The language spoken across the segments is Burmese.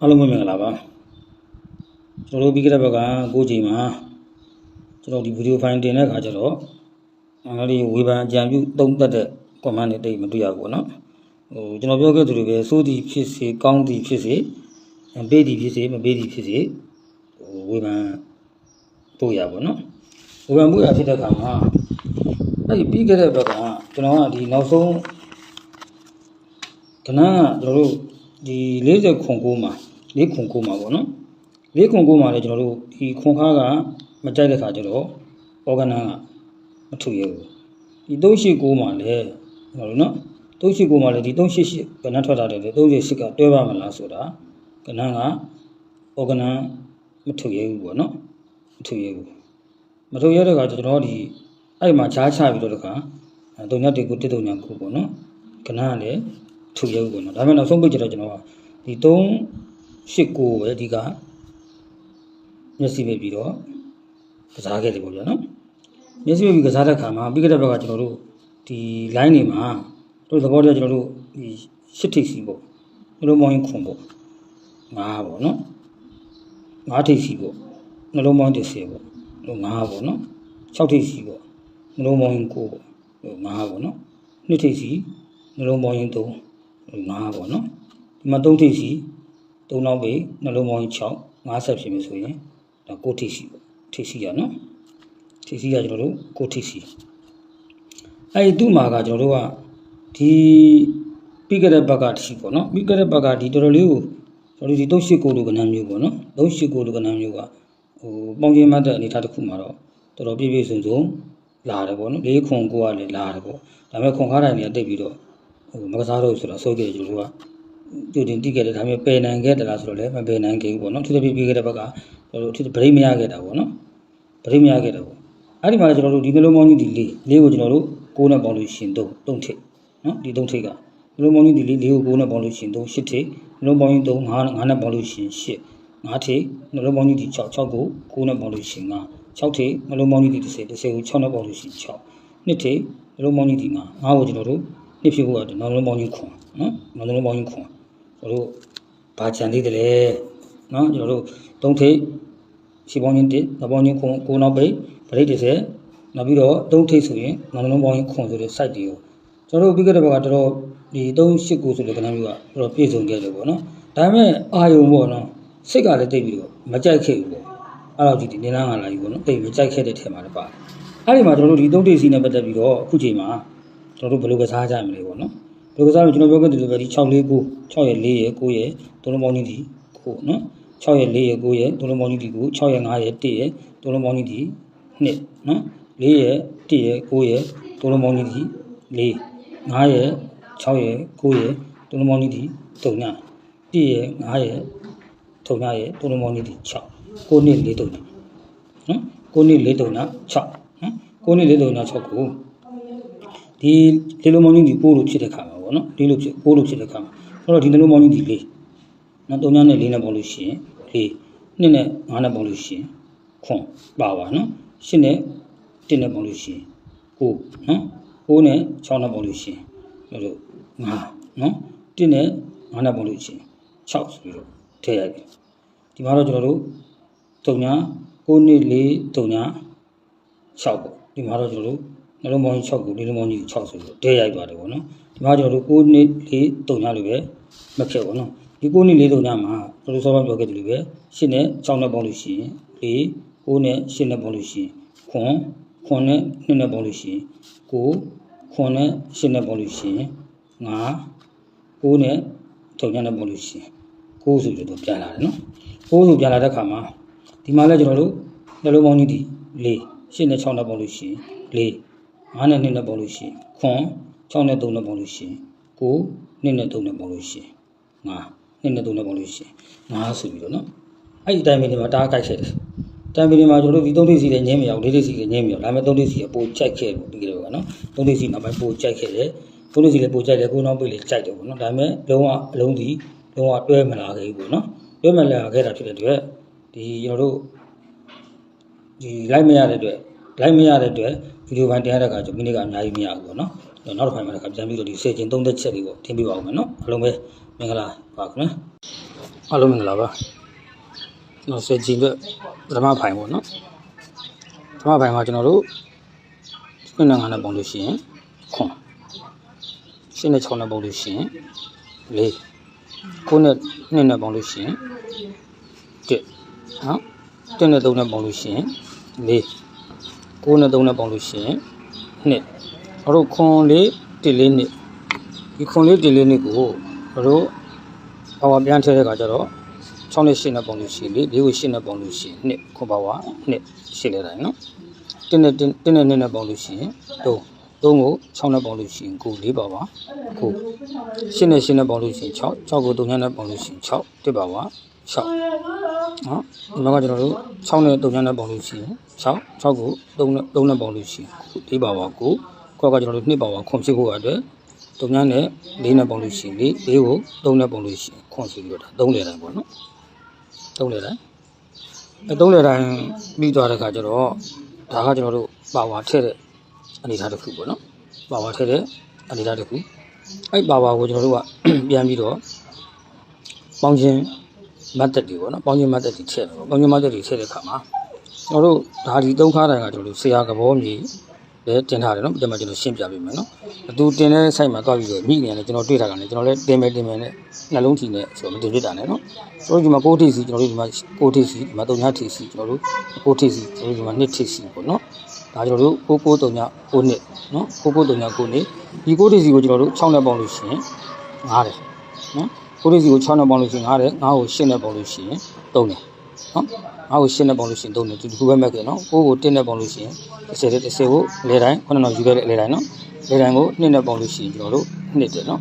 အားလုံးပဲမင်္ဂလာပါကျွန်တော်တို့ပြီးခဲ့တဲ့ဘက်ကကိုချိန်မှာကျွန်တော်ဒီဗီဒီယိုဖိုင်တင်တဲ့အခါကျတော့အဲဒီဝေဖန်အကြံပြုသုံးသပ်တဲ့ comment တွေတိတ်မတွေ့ရဘူးเนาะဟိုကျွန်တော်ပြောခဲ့သလိုပဲစိုးသည်ဖြစ်စေကောင်းသည်ဖြစ်စေပေးသည်ဖြစ်စေမပေးသည်ဖြစ်စေဟိုဝေဖန်ပို့ရပါเนาะဝေဖန်ပို့ရဖြစ်တဲ့အခါမှာအဲဒီပြီးခဲ့တဲ့ဘက်ကကျွန်တော်ကဒီနောက်ဆုံးကနန်းကကျွန်တော်တို့ဒီ40ခွန်9မှာ 4ခွန်9မှာပေါ့နော်4ခွန်9မှာလည်းကျွန်တော်တို့ဒီခွန်ခါကမကြိုက်တဲ့ခါကျတော့ဩဂနန်းကမထုရဘူးဒီ389မှာလည်းကျွန်တော်တို့နော်389မှာလည်းဒီ388ကနန်းထွက်တာတယ်လေ38ကတွဲပါမလားဆိုတာကနန်းကဩဂနန်းမထုရဘူးပေါ့နော်မထုရဘူးမထုရတဲ့ခါကျကျွန်တော်ဒီအဲ့မှာချားချပြီးတော့တခါတုံညတ်တေကိုတစ်တုံညတ်ကိုပေါ့နော်ကနန်းကလည်းထုရဘူးပေါ့နော်ဒါပေမဲ့နောက်ဆုံးပိတ်ကျတော့ကျွန်တော်ကဒီ 389ပဲအဓိကမျက်စိမိတ်ပြီးတော့ကစားခဲ့တယ်ပေါ့ဗျာနော်မျက်စိမိတ်ပြီးကစားတဲ့ခါမှာပြီးခဲ့တဲ့ဘက်ကကျွန်တော်တို့ဒီ line တွေမှာတို့သဘောတည်းကျွန်တော်တို့ဒီရှစ်ထိပ်စီပေါ့နှလုံးမောင်းရင်ခွန်ပေါ့ငါးပေါ့နော်ငါးထိပ်စီပေါ့နှလုံးမောင်းတစ်ဆယ်ပေါ့တို့ငါးပေါ့နော်၆ထိပ်စီပေါ့နှလုံးမောင်းရင်ကိုပေါ့တို့ငါးပေါ့နော်နှစ်ထိပ်စီနှလုံးမောင်းရင်၃ငါးပေါ့နော်ဒီမှာ၃ထိပ်စီ ၃နောက်ပေနှလုံးမောင်းရင်6 50ဖြစ်ပြီဆိုရင်ဒါ9ထိပ်စီပေါ့ထိပ်စီရနော်ထိပ်စီရကျွန်တော်တို့9ထိပ်စီအဲ့ဒီသူ့မှာကကျွန်တော်တို့ကဒီပြီးခဲ့တဲ့ဘက်ကတစ်စီပေါ့နော်ပြီးခဲ့တဲ့ဘက်ကဒီတော်တော်လေးကိုကျွန်တော်တို့ဒီ389လိုကဏ္ဍမျိုးပေါ့နော်389လိုကဏ္ဍမျိုးကဟိုပေါင်းချင်းမှတ်တဲ့အနေအထားတစ်ခုမှာတော့တော်တော်ပြည့်ပြည့်စုံစုံလာတယ်ပေါ့နော်၄ခွန်9ကလည်းလာတယ်ပေါ့ဒါပေမဲ့ခွန်ခါးတိုင်းတွေကတိတ်ပြီးတော့ဟိုမကစားတော့ဆိုတော့စိုးကြတယ်ကျွန်တော်တို့က ကြိုတင်တိခဲ့တယ်ဒါပေမဲ့ပယ်နိုင်ခဲ့တယ်လားဆိုတော့လည်းမပယ်နိုင်ခဲ့ဘူးပေါ့နော်သူတပြည့်ပြည့်ခဲ့တဲ့ဘက်ကကျွန်တော်တို့သူဗရိတ်မရခဲ့တာပေါ့နော်ဗရိတ်မရခဲ့တာပေါ့အဲ့ဒီမှာကျွန်တော်တို့ဒီနှလုံးပေါင်းကြီးဒီလေးလေးကိုကျွန်တော်တို့6နဲ့ပေါင်းလို့ရှင်3 3ထိပ်နော်ဒီ3ထိပ်ကနှလုံးပေါင်းကြီးဒီလေးလေးကို6နဲ့ပေါင်းလို့ရှင်3 8ထိပ်နှလုံးပေါင်းကြီး3 5 5နဲ့ပေါင်းလို့ရှင်8 5ထိပ်နှလုံးပေါင်းကြီးဒီ6 6ကို6နဲ့ပေါင်းလို့ရှင်5 6ထိပ်နှလုံးပေါင်းကြီးဒီ10 10ကို6နဲ့ပေါင်းလို့ရှင်6နှစ်ထိပ်နှလုံးပေါင်းကြီးဒီ5 5ကိုကျွန်တော်တို့နှစ်ဖြစ်ဖို့ကနှလုံးပေါင်းကြီးခွန်နော်နှလုံးပေါင်းကြီးခွန် ကျွန်တော်တို့ဘာချန်သေးတယ်လဲနော်ကျွန်တော်တို့3ထိပ်ရှိပေါင်းချင်း1နှပေါင်းချင်းခွန်9နောက်ပိတ်ပရိတ်30နောက်ပြီးတော့3ထိပ်ဆိုရင်နှလုံးပေါင်းချင်းခွန်ဆိုတဲ့ site တွေကိုကျွန်တော်တို့ပြီးခဲ့တဲ့ဘက်ကတော်တော်ဒီ389ဆိုတဲ့ကဏ္ဍမျိုးကတော်တော်ပြည့်စုံခဲ့တယ်ပေါ့နော်ဒါပေမဲ့အာယုံပေါ့နော်စိတ်ကလည်းတိတ်ပြီးတော့မကြိုက်ခဲ့ဘူးပေါ့အဲ့တော့ဒီဒီနေလားငါလာကြီးပေါ့နော်တိတ်မကြိုက်ခဲ့တဲ့ထဲမှာလည်းပါတယ်အဲ့ဒီမှာကျွန်တော်တို့ဒီ3ထိပ်စီနဲ့ပတ်သက်ပြီးတော့အခုချိန်မှာကျွန်တော်တို့ဘယ်လိုကစားကြမလဲပေါ့နော် ဘယ်လိုကစားလို့ကျွန်တော်ပြောခဲ့တယ်လို့ပဲဒီ649 6ရဲ့4ရဲ့9ရဲ့သုံးလုံးပေါင်းကြီးဒီကိုနော်6ရဲ့4ရဲ့9ရဲ့သုံးလုံးပေါင်းကြီးဒီကို6ရဲ့5ရဲ့1ရဲ့သုံးလုံးပေါင်းကြီးဒီ2နော်4ရဲ့1ရဲ့9ရဲ့သုံးလုံးပေါင်းကြီးဒီ4 5ရဲ့6ရဲ့9ရဲ့သုံးလုံးပေါင်းကြီးဒီ3ည1ရဲ့5ရဲ့ထုံညရဲ့သုံးလုံးပေါင်းကြီးဒီ6 9နှစ်4တုံညနော်9နှစ်4တုံည6နော်9နှစ်4တုံည6ကိုဒီလေလုံးပေါင်းကြီးဒီပိုးလို့ဖြစ်တဲ့ခါမှာ ပေါ့နော်ဒီလိုဖြစ်ပိုးလို့ဖြစ်တဲ့ခါမှာဆိုတော့ဒီနှလုံးပေါင်းကြီးဒီ4နော်3ညနဲ့4နဲ့ပေါင်းလို့ရှိရင်4နှစ်နဲ့5နဲ့ပေါင်းလို့ရှိရင်ခွန်ပါပါနော်8နဲ့1နဲ့ပေါင်းလို့ရှိရင်9နော်9နဲ့6နဲ့ပေါင်းလို့ရှိရင်တို့5နော်1နဲ့5နဲ့ပေါင်းလို့ရှိရင်6ဆိုပြီးတော့ထည့်ရိုက်ပြီဒီမှာတော့ကျွန်တော်တို့3ည9နှစ်4 3ည6ပေါ့ဒီမှာတော့ကျွန်တော်တို့နှလုံးပေါင်းကြီး6ကိုနှလုံးပေါင်းကြီး6ဆိုပြီးတော့ထည့်ရိုက်ပါတယ်ပေါ့နော် ဒီမှာကျွန်တော်တို့9နှစ်4 3ညလို့ပဲမဖြစ်ပေါ့နော်ဒီ9နှစ်4 3ညမှာကျွန်တော်စောစောပြောခဲ့တယ်လို့ပဲ8နဲ့6နဲ့ပေါင်းလို့ရှိရင်4 9နဲ့8နဲ့ပေါင်းလို့ရှိရင်ခွန်ခွန်နဲ့2နဲ့ပေါင်းလို့ရှိရင်9ခွန်နဲ့8နဲ့ပေါင်းလို့ရှိရင်9 9နဲ့3ညနဲ့ပေါင်းလို့ရှိရင်9ဆိုပြီးတော့ပြန်လာတယ်နော်9ဆိုပြန်လာတဲ့ခါမှာဒီမှာလည်းကျွန်တော်တို့နှလုံးပေါင်းကြီးဒီ4 8နဲ့6နဲ့ပေါင်းလို့ရှိရင်4 5နဲ့2နဲ့ပေါင်းလို့ရှိရင်ခွန် 6နဲ့3နဲ့ပေါင်းလို့ရှိရင်9 2နဲ့3နဲ့ပေါင်းလို့ရှိရင်5 2နဲ့3နဲ့ပေါင်းလို့ရှိရင်5ဆိုပြီးတော့နော်အဲ့ဒီအတိုင်းပဲဒီမှာတားကြိုက်ခဲ့တယ်တိုင်ပင်မှာကျွန်တော်တို့ဒီ3ဒိစီလည်းငင်းမရဘူး4ဒိစီလည်းငင်းမရဘူးဒါပေမဲ့3ဒိစီကပိုကြိုက်ခဲ့လို့ဒီလိုကနော်3ဒိစီနောက်ပိုင်းပိုကြိုက်ခဲ့တယ်3ဒိစီလည်းပိုကြိုက်တယ်ကိုနောက်ပိတ်လည်းကြိုက်တယ်ပေါ့နော်ဒါပေမဲ့လုံးဝအလုံးဒီလုံးဝတွဲမလာခဲ့ဘူးပေါ့နော်တွဲမလာခဲ့တာဖြစ်တဲ့အတွက်ဒီကျွန်တော်တို့ဒီလိုက်မရတဲ့အတွက်လိုက်မရတဲ့အတွက်ဗီဒီယိုပိုင်းတင်ရတဲ့အခါကျမိနစ်ကအများကြီးမရဘူးပေါ့နော် နောက်တစ်ပိုင်းမှာတစ်ခါပြန်ပြီးတော့ဒီစေချင်သုံးသက်ချက်လေးပေါ့ထင်ပြပါဦးမယ်နော်အလုံးပဲမင်္ဂလာပါခင်ဗျာအားလုံးမင်္ဂလာပါကျွန်တော်ဆွေကြည့်အတွက်ပထမဖိုင်ပေါ့နော်ပထမဖိုင်မှာကျွန်တော်တို့ဆွေးနွေးငါးနဲ့ပုံလို့ရှိရင်ခွန်ရှင်းနဲ့6နဲ့ပုံလို့ရှိရင်၄9နဲ့2နဲ့ပုံလို့ရှိရင်1နော်1နဲ့3နဲ့ပုံလို့ရှိရင်၄9နဲ့3နဲ့ပုံလို့ရှိရင်2အဲ့ တော့ခွန်လေး1လေး2ဒီခွန်လေး1လေး2ကိုတို့ဘာဝပြန်ထည့်တဲ့အခါကျတော့6နဲ့8နဲ့ပုံလို့ရှိရင်၄ကို8နဲ့ပုံလို့ရှိရင်2ခွန်ဘာဝ2ရှိလေတိုင်းနော်1နဲ့1နဲ့2နဲ့ပုံလို့ရှိရင်3 3ကို6နဲ့ပုံလို့ရှိရင်9 4ပါပါ9 8နဲ့8နဲ့ပုံလို့ရှိရင်6 6ကို3နဲ့ပုံလို့ရှိရင်6 1ပါပါ6နော်ဒီမှာကကျွန်တော်တို့6နဲ့3နဲ့ပုံလို့ရှိရင်6 6ကို3နဲ့3နဲ့ပုံလို့ရှိရင်4ပါပါ9 ခေါက်ကကျွန်တော်တို့2ပါပါခွန်ဖြစ်ဖို့အတွက်3နဲ့4နဲ့ပုံလို့ရှိရင်4 4ကို3နဲ့ပုံလို့ရှိရင်ခွန်ဆိုပြီးတော့3လေတိုင်းပေါ့နော်3လေတိုင်းအဲ3လေတိုင်းပြီးသွားတဲ့ခါကျတော့ဒါကကျွန်တော်တို့ပါဝါထည့်တဲ့အနေအထားတစ်ခုပေါ့နော်ပါဝါထည့်တဲ့အနေအထားတစ်ခုအဲ့ပါဝါကိုကျွန်တော်တို့ကပြန်ပြီးတော့ပေါင်းခြင်းမတ်တက်တွေပေါ့နော်ပေါင်းခြင်းမတ်တက်တွေထည့်တယ်ပေါ့ပေါင်းခြင်းမတ်တက်တွေထည့်တဲ့အခါမှာကျွန်တော်တို့ဒါဒီသုံးခါတိုင်းကကျွန်တော်တို့ဆရာကဘောမြေ လည်းတင်ထားတယ်နော်ဒီမှာကျွန်တော်ရှင်းပြပေးမယ်နော်အတူတင်တဲ့ site မှာတွားပြီးတော့မိနေတယ်ကျွန်တော်တွေ့တာကလည်းကျွန်တော်လည်းတင်မယ်တင်မယ်နဲ့နှလုံးထီနဲ့ဆိုတော့မတင်ပြတာနဲ့နော်ကျွန်တော်ဒီမှာ6ထိစီကျွန်တော်တို့ဒီမှာ6ထိစီဒီမှာ3ထိစီကျွန်တော်တို့6ထိစီကျွန်တော်တို့ဒီမှာ2ထိစီပေါ့နော်ဒါကျွန်တော်တို့9939 9နှစ်နော်9939 9နှစ်ဒီ6ထိစီကိုကျွန်တော်တို့6နဲ့ပေါင်းလို့ရှိရင်9တယ်နော်ကိုရီစီကို6နဲ့ပေါင်းလို့ရှိရင်9တယ်9ကို10နဲ့ပေါင်းလို့ရှိရင်3တယ်နော် 9ကို10နဲ့ပေါင်းလို့ရှိရင်3တယ်ဒီတစ်ခုပဲမဲ့ကြနော်9ကို1နဲ့ပေါင်းလို့ရှိရင်10တဲ့10ကိုလေတိုင်းခုနကယူခဲ့တဲ့လေတိုင်းနော်လေတိုင်းကို2နဲ့ပေါင်းလို့ရှိရင်ကျွန်တော်တို့2တယ်နော်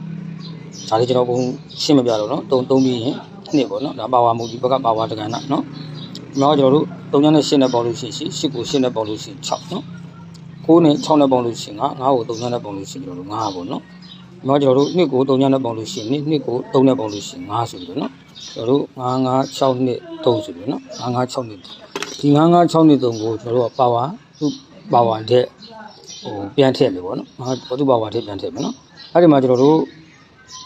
ဒါလေးကျွန်တော်ဘုံရှင်းမပြတော့နော်3 3ပြီးရင်2ပေါ့နော်ဒါပါဝါမူဒီဘက်ကပါဝါတက္ကနာနော်ဒီမှာကျွန်တော်တို့3နဲ့10နဲ့ပေါင်းလို့ရှိရင်10ကို10နဲ့ပေါင်းလို့ရှိရင်6နော်9နဲ့6နဲ့ပေါင်းလို့ရှိရင်9 9ကို3နဲ့ပေါင်းလို့ရှိရင်ကျွန်တော်တို့9ပေါ့နော်ဒီမှာကျွန်တော်တို့2ကို3နဲ့ပေါင်းလို့ရှိရင်2ကို3နဲ့ပေါင်းလို့ရှိရင်9ဆိုပြီးတော့နော် ကျွန်တော်တို့9 9 6နှစ်3ဆိုပြီးတော့နော်9 9 6နှစ်ဒီ9 9 6နှစ်3ကိုကျွန်တော်တို့ကပါဝါသူ့ပါဝါတဲ့ဟိုပြန်ထည့်မယ်ပေါ့နော်။ဟာဘသူ့ပါဝါတဲ့ပြန်ထည့်မယ်နော်။အဲ့ဒီမှာကျွန်တော်တို့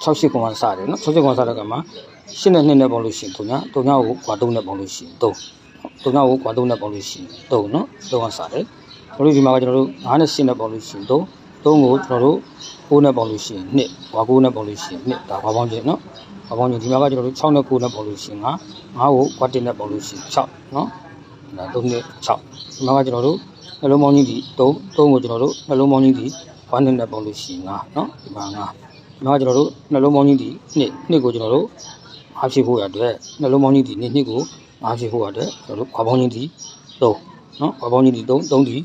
68ခွန်ကစတယ်နော်68ခွန်စတဲ့ကမှာ8နဲ့2နဲ့ပေါင်းလို့ရှိရင်3ည3ညကိုကွာ3နဲ့ပေါင်းလို့ရှိရင်3 3ညကိုကွာ3နဲ့ပေါင်းလို့ရှိရင်3နော်3ကစတယ်။တို့ဒီမှာကကျွန်တော်တို့9နဲ့8နဲ့ပေါင်းလို့ရှိရင်3 3ကိုကျွန်တော်တို့9နဲ့ပေါင်းလို့ရှိရင်2ကွာ9နဲ့ပေါင်းလို့ရှိရင်2ဒါဘာပေါင်းခြင်းနော်။ ဘာပေါင်းခြင်းဒီမှာကကျွန်တော်တို့6နဲ့9နဲ့ပေါင်းလို့ရှိရင်9 9ကိုကွာ1နဲ့ပေါင်းလို့ရှိရင်6နော်။ဒါ3နဲ့6ဒီမှာကကျွန်တော်တို့နှလုံးပေါင်းကြီးဒီ3 3ကိုကျွန်တော်တို့နှလုံးပေါင်းကြီးဒီ1နဲ့ပေါင်းလို့ရှိရင်9နော်ဒီမှာ9ဒီမှာကျွန်တော်တို့နှလုံးပေါင်းကြီးဒီ2 2ကိုကျွန်တော်တို့အားဖြည့်ဖို့ရတဲ့နှလုံးပေါင်းကြီးဒီ2 2ကိုအားဖြည့်ဖို့ရတဲ့ကျွန်တော်တို့ခွာပေါင်းကြီးဒီ3နော်ခွာပေါင်းကြီးဒီ3 3ဒီ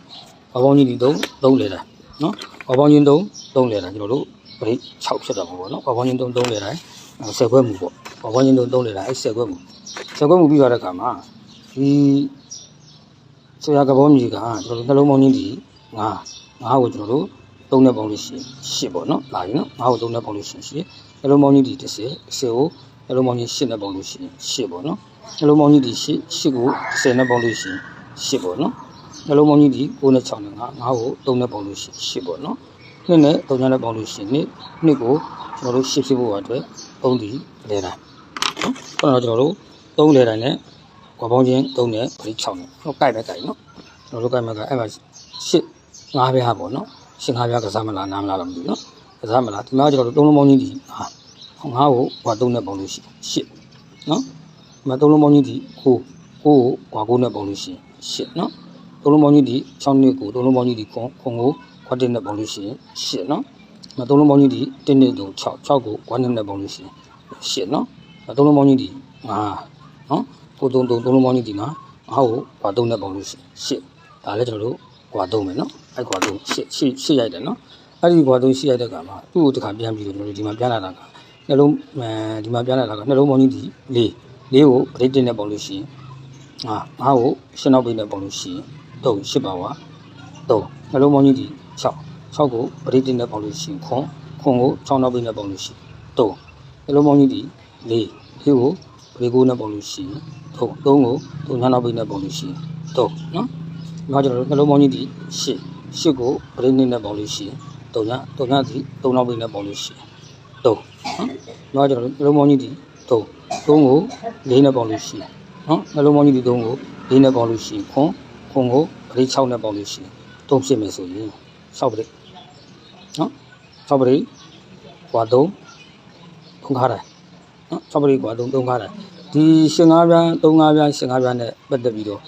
ခွာပေါင်းကြီးဒီ3 3လေတာနော်ခွာပေါင်းကြီး3 3လေတာကျွန်တော်တို့ပြိ6ဖြစ်တော့မှာပေါ့နော်ခွာပေါင်းကြီး3 3လေတိုင်း ဆက်ခွဲမှုပေါ့ခွာပေါင်းကြီး3 3လေတာအဲ့ဆက်ခွဲမှုဆက်ခွဲမှုပြီးသွားတဲ့အခါမှာဒီဆရာကဘောမြေကကျွန်တော်တို့နှလုံးပေါင်းကြီးဒီ9 9ကိုကျွန်တော်တို့3နဲ့ပေါင်းလို့ရှိရင်10ပေါ့နော်လာပြီနော်9ကို3နဲ့ပေါင်းလို့ရှိရင်10နှလုံးပေါင်းကြီးဒီ30 10ကိုနှလုံးပေါင်းကြီး10နဲ့ပေါင်းလို့ရှိရင်10ပေါ့နော်နှလုံးပေါင်းကြီးဒီ10 10ကို10နဲ့ပေါင်းလို့ရှိရင်10ပေါ့နော်နှလုံးပေါင်းကြီးဒီ9နဲ့6နဲ့9 9ကို3နဲ့ပေါင်းလို့ရှိရင်10ပေါ့နော်နှစ်နဲ့3နဲ့ပေါင်းလို့ရှိရင်နှစ်နှစ်ကိုကျွန်တော်တို့10ဖြစ်ဖို့အတွက် 3ဒီလဲတိုင်းနော်ခုနကကျွန်တော်တို့3လဲတိုင်းနဲ့ကွာပေါင်းချင်း3နဲ့ပြိ6နဲ့ဟောကိုက်ပဲကိုက်နော်ကျွန်တော်တို့ကိုက်မှာကအဲ့မှာ10 5ပြားပေါ့နော်10 5ပြားကစားမလားနားမလားတော့မသိဘူးနော်ကစားမလားဒီမှာကျွန်တော်တို့3လုံးပေါင်းချင်းဒီဟာငါ့ကိုကွာ3နဲ့ပေါင်းလို့ရှိ10နော်ဒီမှာ3လုံးပေါင်းချင်းဒီ9 9ကိုကွာ9နဲ့ပေါင်းလို့ရှိ10နော်3လုံးပေါင်းချင်းဒီ6နှစ်ကို3လုံးပေါင်းချင်းဒီခွန်ခွန်ကိုကွာ1နဲ့ပေါင်းလို့ရှိ10နော်ဒီ မှာ3လုံးပေါင်းချင်းဒီ1နှစ်ကို6 6ကိုကွာ1နဲ့ပေါင်းလို့ရှိ10နော်3လုံးပေါင်းချင်းဒီ5နော်ကို3 3 3လုံးပေါင်းချင်းဒီမှာငါ့ကိုကွာ3နဲ့ပေါင်းလို့ရှိ10ဒါလည်းကျွန်တော်တို့ကွာ3မယ်နော်အဲ့ကွာ3 10 10 10ရိုက်တယ်နော်အဲ့ဒီကွာ3 10ရိုက်တဲ့ကမှာသူ့ကိုတစ်ခါပြန်ပြီးတော့ကျွန်တော်တို့ဒီမှာပြန်လာတာကနှလုံးအဲဒီမှာပြန်လာတာကနှလုံးပေါင်းကြီးဒီ4 4ကိုပရိတ်တင်နဲ့ပေါင်းလို့ရှိရင်ဟာငါ့ကိုရှင်းနောက်ပိတ်နဲ့ပေါင်းလို့ရှိရင်3 10ပါဝါ3နှလုံးပေါင်းကြီးဒီ6 6ကိုပရိတ်တင်နဲ့ပေါင်းလို့ရှိရင်ခွန်ခွန်ကို6နောက်ပိတ်နဲ့ပေါင်းလို့ရှိရင်3နှလုံးပေါင်းကြီးဒီ4 4ကိုပရိတ်ကိုနဲ့ပေါင်းလို့ရှိရင်3 3ကို3ညနောက်ပိတ်နဲ့ပေါင်းလို့ရှိရင်3နော်ဒီမှာကျွန်တော်တို့နှလုံးပေါင်းကြီးဒီ8 8ကိုပရိတ်နဲ့ပေါင်းလို့ရှိရင်3ည3ညဒီ3နောက်ပိတ်နဲ့ပေါင်းလို့ရှိရင်3နော်ဒီတော့ကျွန်တော်နှလုံးပေါင်းကြီးဒီ3 3ကို4နဲ့ပေါင်းလို့ရှိတယ်နော်နှလုံးပေါင်းကြီးဒီ3ကို4နဲ့ပေါင်းလို့ရှိရင်ခွန်ခွန်ကိုပရိ6နဲ့ပေါင်းလို့ရှိရင်3ဖြစ်မယ်ဆိုရင်6ပရိ နော်6ပရိကွာ3 3ခါတိုင်းနော်6ပရိကွာ3 3ခါတိုင်းဒီရှင်၅ပြား3 5ပြားရှင်၅ပြားနဲ့ပတ်သက်ပြီးတော့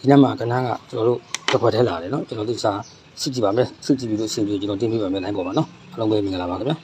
ဒီနေ့မှာကဏ္ဍကကျွန်တော်တို့တစ်ခွက်ထဲလာတယ်နော်ကျွန်တော်တို့စာစစ်ကြည့်ပါမယ်စစ်ကြည့်ပြီးလို့အဆင်ပြေကျွန်တော်တင်ပြပါမယ်နိုင်ပေါ်ပါနော်အားလုံးပဲမင်္ဂလာပါခင်ဗျာ